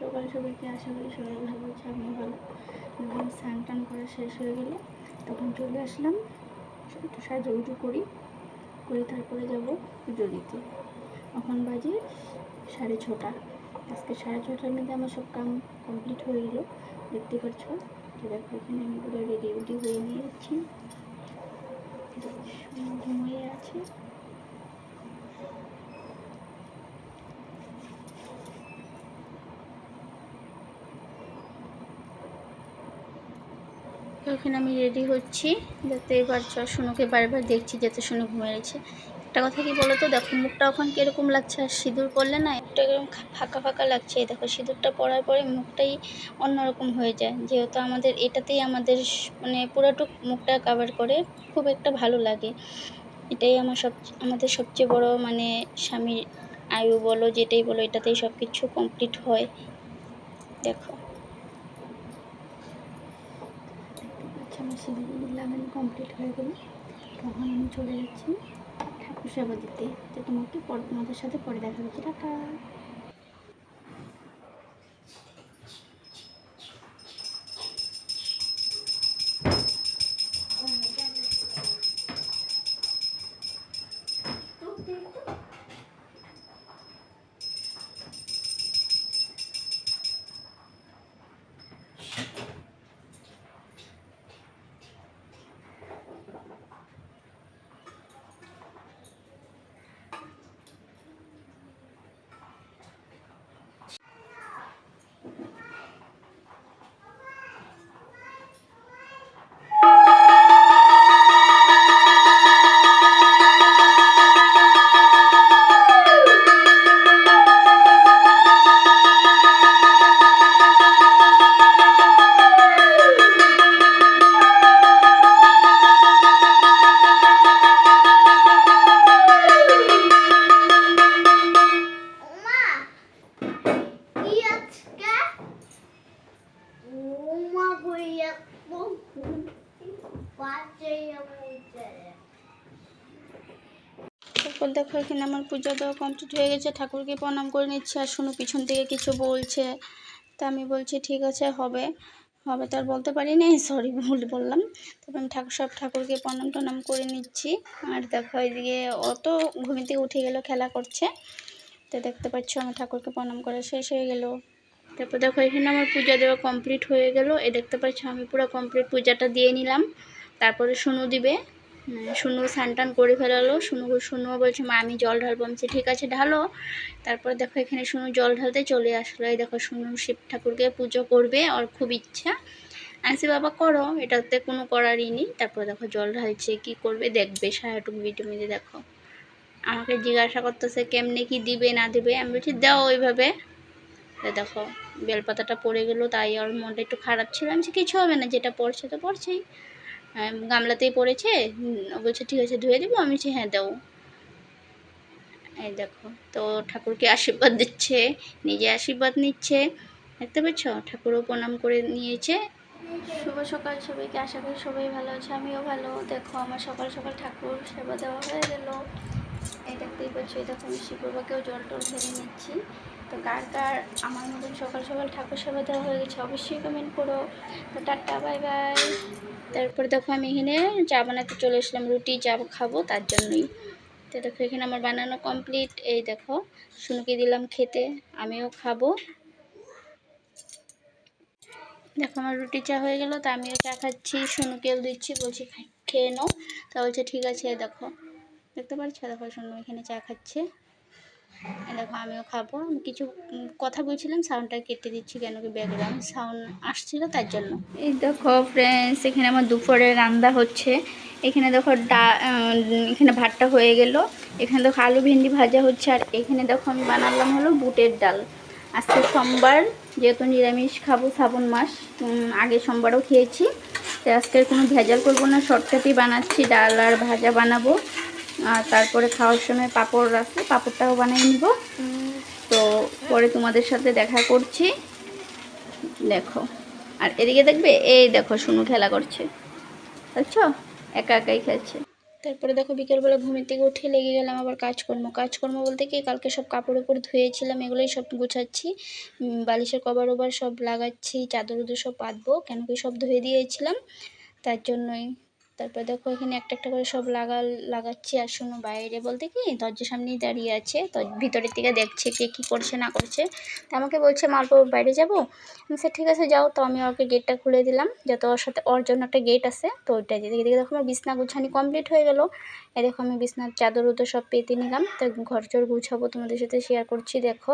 সকাল সবাইকে আশা করি সবাই ভালো আছে আমি ভালো। যখন স্নান টান করা শেষ হয়ে গেলো। তখন চলে আসলাম। একটু সাজুগুজু করি, করে তারপরে যাব পুজো দিতে। এখন বাজে সাড়ে ছটা। আজকে সাড়ে ছটার মধ্যে আমার সব কাম কমপ্লিট হয়ে গেলো। দেখতে পাচ্ছ? তো দেখো, এখানে আমি পুরো রেডি উডি হয়ে নিয়ে যাচ্ছি। ঘুমিয়ে আছে। এখন আমি রেডি হচ্ছি। দেখতেই পারছ শুনুকে বারবার দেখছি, যাতে শুনু ঘুমিয়ে রয়েছে একটা কথা কি বলো তো দেখো, মুখটা ওখান কীরকম লাগছে? আর সিঁদুর পরলে না একটু এরকম ফাঁকা ফাঁকা লাগছে। দেখো, সিঁদুরটা পরার পরে মুখটাই অন্যরকম হয়ে যায়। যেহেতু আমাদের, এটাতেই আমাদের মানে পুরোটুক মুখটা কাভার করে, খুব একটা ভালো লাগে। এটাই আমার সব আমাদের সবচেয়ে বড় মানে স্বামীর আয়ু বলো, যেটাই বলো, এটাতেই সব কিছু কমপ্লিট হয়। দেখো। সিঁদুর লাগানো কমপ্লিট হয়ে গেল। তখন আমি চলে যাচ্ছি ঠাকুর সেবা দিতে। তো তোমাকে তোমাদের সাথে পরে দেখা হচ্ছে। টাটা! দেখো, এখানে আমার পুজো দেওয়া কমপ্লিট হয়ে গেছে। ঠাকুরকে প্রণাম করে নিচ্ছে। আর শুনো পিছন থেকে কিছু বলছে। তা আমি বলছি, ঠিক আছে, হবে। হবে তার বলতে পারি না সরি ভুল বললাম। তারপর আমি ঠাকুর সব ঠাকুরকে প্রণাম টনাম করে নিচ্ছি। আর দেখো, এদিকে অত ঘুমি থেকে উঠে গেল, খেলা করছে। তো দেখতে পাচ্ছ, আমার ঠাকুরকে প্রণাম করা শেষ হয়ে গেল। তারপর দেখো, এখানে আমার পূজা দেওয়া কমপ্লিট হয়ে গেল। এ দেখতে পাচ্ছ, আমি পুরো কমপ্লিট পূজাটা দিয়ে নিলাম। তারপরে শুনু দিবে। শুনু স্নান করে ফেলালো। শুনু শুনু বলছে, মা, আমি জল ঢালবো। আমি ঠিক আছে, ঢালো। তারপরে দেখো, এখানে শুনু জল ঢালতে চলে আসলো। এই দেখো শুনু শিব ঠাকুরকে পুজো করবে, ওর খুব ইচ্ছা। আনসি বাবা, করো, এটাতে কোনো করারই নেই। তারপরে দেখো, জল ঢালছে, কি করবে? দেখবে, সারাটুকু ভিডিও মিলে দেখো। আমাকে জিজ্ঞাসা করতেছে, কেমনে কি দিবে, না দিবে? আমি বলছি, দাও ওইভাবে। দেখো, বেলপাতাটা পড়ে গেলো, তাই ওর মনটা একটু খারাপ ছিল। আমি কিছু হবে না, যেটা পড়ছে তো পড়ছেই। গামলাতেই পড়েছে। বলছে, ঠিক আছে, ধুয়ে দেবো? আমি হ্যাঁ দাও এই দেখো, তো ঠাকুরকে আশীর্বাদ দিচ্ছে, নিজে আশীর্বাদ নিচ্ছে, দেখতে পাচ্ছ ঠাকুরও প্রণাম করে নিয়েছে। শুভ সকাল সবাইকে, আশা করি সবাই ভালো আছে, আমিও ভালো। দেখো, আমার সকাল সকাল ঠাকুর সেবা দেওয়া হয়ে গেল। এই দেখতেই পাচ্ছ এই দেখো আমি শিব বাবাকেও জল টল ঢেলে নিচ্ছি। তো কার কার আমার মতন সকাল সকাল ঠাকুর সেবা দেওয়া হয়ে গেছে অবশ্যই কমেন্ট করো। তো টাটা বাই বাই তারপরে দেখো আমি এখানে চা বানাতে চলে এসলাম রুটি চা খাব তার জন্যই। তো দেখো এখানে আমার বানানো কমপ্লিট এই দেখো, শুনুকে দিলাম খেতে, আমিও খাব। দেখো আমার রুটি চা হয়ে গেল, তা আমিও চা খাচ্ছি, শুনুকেও দিচ্ছি, বলছি খেয়ে নাও। তা বলছে, ঠিক আছে দেখো। দেখতে পাচ্ছ দেখো শুনু এখানে চা খাচ্ছে। দেখো, আমিও খাব। আমি কিছু কথা বলছিলাম, সাউন্ডটা কেটে দিচ্ছি কেন কি ব্যাকগ্রাউন্ড সাউন্ড আসছিল তার জন্য। এই দেখো ফ্রেন্ডস এখানে আমার দুপুরে রান্না হচ্ছে। এখানে দেখো ডা এখানে ভাতটা হয়ে গেল। এখানে দেখো আলু ভেন্ডি ভাজা হচ্ছে। আর এখানে দেখো আমি বানালাম হলো বুটের ডাল। আজকে সোমবার, যেহেতু নিরামিষ খাব শ্রাবণ মাস আগে সোমবারও খেয়েছি। তো আজকে কোনো ভেজাল করব না, শর্টকাটই বানাচ্ছি, ডাল আর ভাজা বানাবো। আর তারপরে খাওয়ার সময় পাঁপড় আছে, পাঁপড়টাও বানিয়ে নিব। তো পরে তোমাদের সাথে দেখা করছি। দেখো, আর এদিকে দেখবে? এই দেখো শুনু খেলা করছে। বুঝছ একা একাই খেলছে। তারপরে দেখো, বিকেলবেলা ঘুমের থেকে উঠে লেগে গেলাম আবার কাজকর্ম। কাজকর্ম বলতে কি, কালকে সব কাপড় উপর ধুয়েছিলাম, এগুলোই সব গুছাচ্ছি। বালিশের কভার ওভার সব লাগাচ্ছি চাদর উদর সব পাতবো, কেন কি সব ধুয়ে দিয়েছিলাম। তার জন্যই তারপর দেখো এখানে একটা একটা করে সব লাগা, লাগাচ্ছি আর শোনো বাইরে বলতে কি দরজার সামনেই দাঁড়িয়ে আছে, তো ভিতরের দিকে দেখছে কে কী করছে না করছে। তা আমাকে বলছে মালপো বাইরে যাব? আমি স্যার ঠিক আছে, যাও। তো আমি ওকে গেটটা খুলে দিলাম, যাতে ওর সাথে, ওর জন্য একটা গেট আছে। তো ওইটা দিয়ে দেখে, দেখো আমার বিছনা গুছানি কমপ্লিট হয়ে গেল। এ দেখো আমি বিছনার চাদর উদর সব পেতে নিলাম। তো ঘর চর গুছাবো তোমাদের সাথে শেয়ার করছি, দেখো।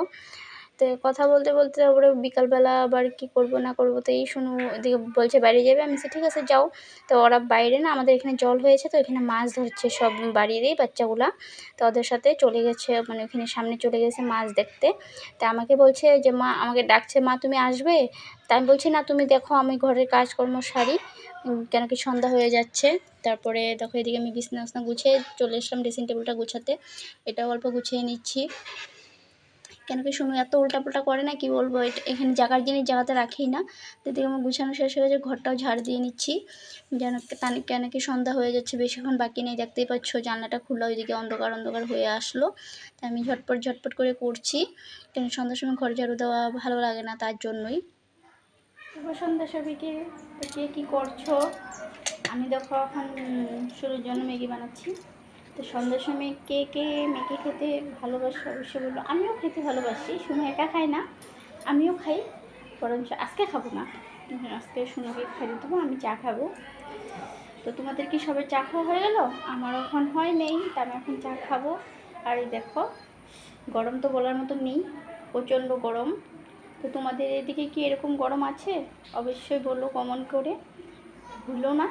তো কথা বলতে বলতে তারপরে বিকালবেলা আবার কি করব না করব তো এই শুনো এদিকে বলছে বাইরে যাবে। আমি বলছি, ঠিক আছে যাও। তো ওরা বাইরে না আমাদের এখানে জল হয়েছে তো এখানে মাছ ধরছে সব বাড়িরই বাচ্চাগুলা। তো ওদের সাথে চলে গেছে মানে ওখানে সামনে চলে গেছে মাছ দেখতে। তা আমাকে বলছে যে মা আমাকে ডাকছে মা তুমি আসবে? তা আমি বলছি না তুমি দেখো আমি ঘরের কাজকর্ম সারি। কেন কি সন্ধ্যা হয়ে যাচ্ছে। তারপরে দেখো এদিকে আমি বিছনা বিছনা গুছিয়ে চলে এসলাম ড্রেসিং টেবিলটা গুছাতে। এটাও অল্প গুছিয়ে নিচ্ছি। কেন কি শুনো এত উল্টাপাল্টা করে না? কি বলব? এখানে জায়গার জিনিস জায়গাতে রাখি না। এদিকে আমার গুছানো শেষ হয়ে গেছে, ঘরটাও ঝাড় দিয়ে নিচ্ছি। যেন কেন কি সন্ধ্যা হয়ে যাচ্ছে, বেশিক্ষণ বাকি নেই, দেখতেই পাচ্ছ জানলাটা খোলা ওইদিকে অন্ধকার অন্ধকার হয়ে আসলো। তাই আমি ঝটপট ঝটপট করে করছি। কেন সন্ধ্যার সময় ঘর ঝাড়ু দেওয়া ভালো লাগে না তার জন্যই। সন্ধ্যা সবাইকে। কে কী করছ? আমি দেখো এখন শুরুর জন্য ম্যাগি বানাচ্ছি। তো সন্ধ্যার সময় কে কে ম্যাগি খেতে ভালোবাসে অবশ্যই বলল আমিও খেতে ভালোবাসি শুনে একা খাই না, আমিও খাই, বরঞ্চ আজকে খাব না। আজকে শুনোকে খাইয়ে দেবো, আমি চা খাব। তো তোমাদের কি সবাই চা খাওয়া হয়ে গেল? আমার এখন হয় নেই, তা আমি এখন চা খাব। আর এই দেখো, গরম তো বলার মতো নেই, প্রচণ্ড গরম। তো তোমাদের এদিকে কি এরকম গরম আছে? অবশ্যই বলল কমন করে, ভুলো না।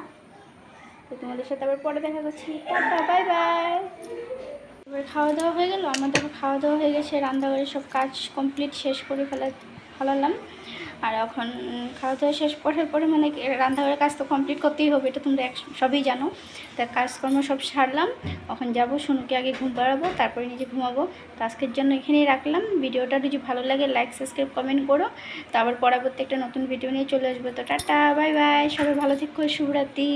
তো তোমাদের সাথে আবার পরে দেখা করছি। টাটা বাই বাই এবার খাওয়া দাওয়া হয়ে গেল। আমার দেখো খাওয়া দাওয়া হয়ে গেছে। রান্নাঘরের সব কাজ কমপ্লিট শেষ করে ফেলা ফেলালাম। আর এখন খাওয়া দাওয়া শেষ করার পরে মানে রান্নাঘরের কাজ তো কমপ্লিট করতেই হবে, এটা তোমরা এক, সবই জানো। তা কাজকর্ম সব সারলাম। এখন যাব শুনুকে আগে ঘুম পাড়াবো, তারপরে নিজে ঘুমাবো। তো আজকের জন্য এখানেই রাখলাম। ভিডিওটা যদি ভালো লাগে লাইক সাবস্ক্রাইব কমেন্ট করো। তারপর পরবর্তী একটা নতুন ভিডিও নিয়ে চলে আসব। তো টাটা বাই বাই সবাই ভালো থেকো, শুভরাত্রি।